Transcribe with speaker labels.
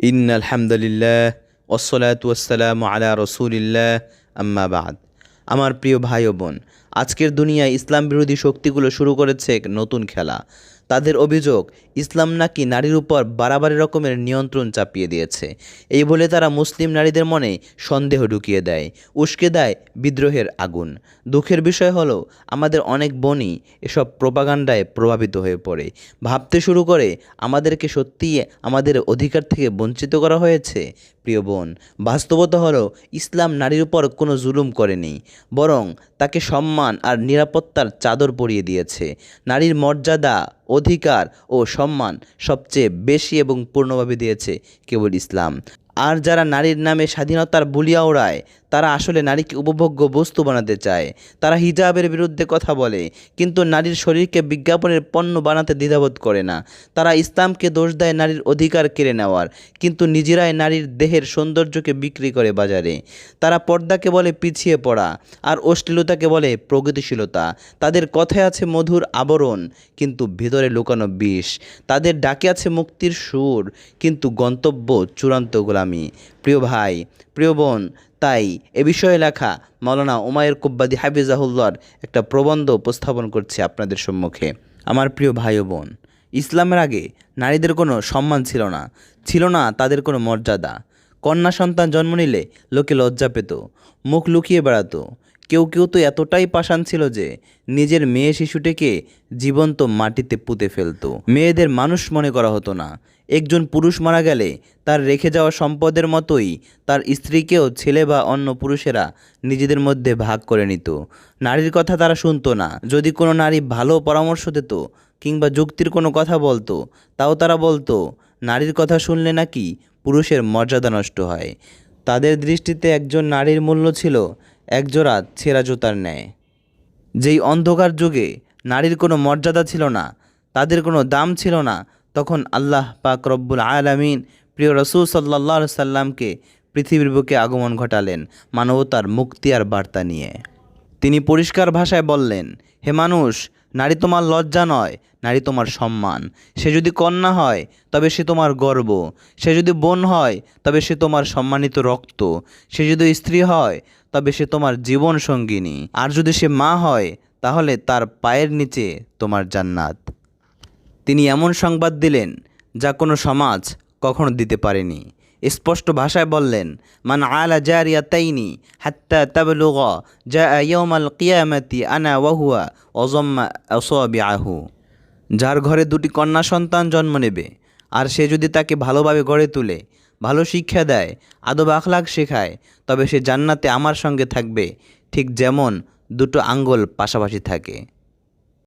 Speaker 1: In আলহামদুলিল্লাহ ওসলাত ওয়াসালাম আলা রসুলিল্লাহ আম্মা বাদ। আমার প্রিয় ভাই ও বোন আজকের দুনিয়ায় ইসলাম বিরোধী শক্তিগুলো শুরু করেছে এক নতুন খেলা। তাদের অভিযোগ, ইসলাম নাকি নারীর উপর বাড়াবাড়ি রকমের নিয়ন্ত্রণ চাপিয়ে দিয়েছে। এই বলে তারা মুসলিম নারীদের মনে সন্দেহ ঢুকিয়ে দেয়, উস্কে দেয় বিদ্রোহের আগুন। দুঃখের বিষয় হলো, আমাদের অনেক বোনই এসব প্রপাগান্ডায় প্রভাবিত হয়ে পড়ে। ভাবতে শুরু করে, আমাদেরকে সত্যিই আমাদের অধিকার থেকে বঞ্চিত করা হয়েছে? প্রিয় বোন, বাস্তবতা হলো, ইসলাম নারীর উপর কোনো জুলুম করেনি, বরং তাকে সম্মান আর নিরাপত্তার চাদর পরিয়ে দিয়েছে। নারীর মর্যাদা, অধিকার ও সম্মান সবচেয়ে বেশি এবং পূর্ণভাবে দিয়েছে কেবল ইসলাম। আর যারা নারীর নামে স্বাধীনতার বুলিয়া ওড়ায় তারা আসলে নারীকে উপভোগ্য বস্তু বানাতে চায়। তারা হিজাবের বিরুদ্ধে কথা বলে, কিন্তু নারীর শরীরকে বিজ্ঞাপনের পণ্য বানাতে দ্বিধাবোধ করে না। তারা ইসলামকে দোষ দেয় নারীর অধিকার কেড়ে নেওয়ার, কিন্তু নিজেরাই নারীর দেহের সৌন্দর্যকে বিক্রি করে বাজারে। তারা পর্দাকে বলে পিছিয়ে পড়া, আর অশ্লীলতাকে বলে প্রগতিশীলতা। তাদের কথায় আছে মধুর আবরণ, কিন্তু ভিতরে লুকানো বিষ। তাদের ডাকে আছে মুক্তির সুর, কিন্তু গন্তব্য চূড়ান্ত গোলামি। প্রিয় ভাই, প্রিয় বোন, তাই এ বিষয়ে লেখা মৌলানা উমায়ের কুব্বাদি হাফিজাহুল্লার একটা প্রবন্ধ উপস্থাপন করছে আপনাদের সম্মুখে। আমার প্রিয় ভাই ও বোন, ইসলামের আগে নারীদের কোনো সম্মান ছিল না ছিল না তাদের কোনো মর্যাদা। কন্যা সন্তান জন্ম নিলে লোকে লজ্জা পেত, মুখ লুকিয়ে বেড়াতো কেউ কেউ তো এতটাই পাষাণ ছিল যে নিজের মেয়ে শিশুটিকে জীবন্ত মাটিতে পুঁতে ফেলতো। মেয়েদের মানুষ মনে করা হতো না। একজন পুরুষ মারা গেলে তার রেখে যাওয়া সম্পদের মতোই তার স্ত্রীকেও ছেলে বা অন্য পুরুষেরা নিজেদের মধ্যে ভাগ করে নিত। নারীর কথা তারা শুনতো না। যদি কোনো নারী ভালো পরামর্শ দিত কিংবা যুক্তির কোনো কথা বলতো, তাও তারা বলতো, নারীর কথা শুনলে নাকি পুরুষের মর্যাদা নষ্ট হয়। তাদের দৃষ্টিতে একজন নারীর মূল্য ছিল একজোড়া ছেঁড়া জুতার ন্যায়। যেই অন্ধকার যুগে নারীর কোনো মর্যাদা ছিল না, তাদের কোনো দাম ছিল না, তখন আল্লাহ পাক রব্বুল আলামিন প্রিয় রসুল সাল্লাহ সাল্লামকে পৃথিবীর বুকে আগমন ঘটালেন, মানবতার মুক্তি আর বার্তা নিয়ে। তিনি পরিষ্কার ভাষায় বললেন, হে মানুষ নারী তোমার লজ্জা নয়, নারী তোমার সম্মান। সে যদি কন্যা হয়, তবে সে তোমার গর্ব। সে যদি বোন হয়, তবে সে তোমার সম্মানিত রক্ত। সে যদি স্ত্রী হয়, তবে সে তোমার জীবন সঙ্গিনী। আর যদি সে মা হয়, তাহলে তার পায়ের নিচে তোমার জান্নাত। তিনি এমন সংবাদ দিলেন, যা কোনো সমাজ কখনো দিতে পারেনি। স্পষ্ট ভাষায় বললেন, মান আলা জারিয়াতাইনি হাত্তা তাবলুগ জা ইয়াউমাল কিয়ামাতি আনা ওয়াহুয়া অজম্মা আহু যার ঘরে দুটি কন্যা সন্তান জন্ম নেবে, আর সে যদি তাকে ভালোভাবে গড়ে তোলে, ভালো শিক্ষা দেয়, আদব আখলাক শেখায়, তবে সে জান্নাতে আমার সঙ্গে থাকবে, ঠিক যেমন দুটো আঙ্গুল পাশাপাশি থাকে।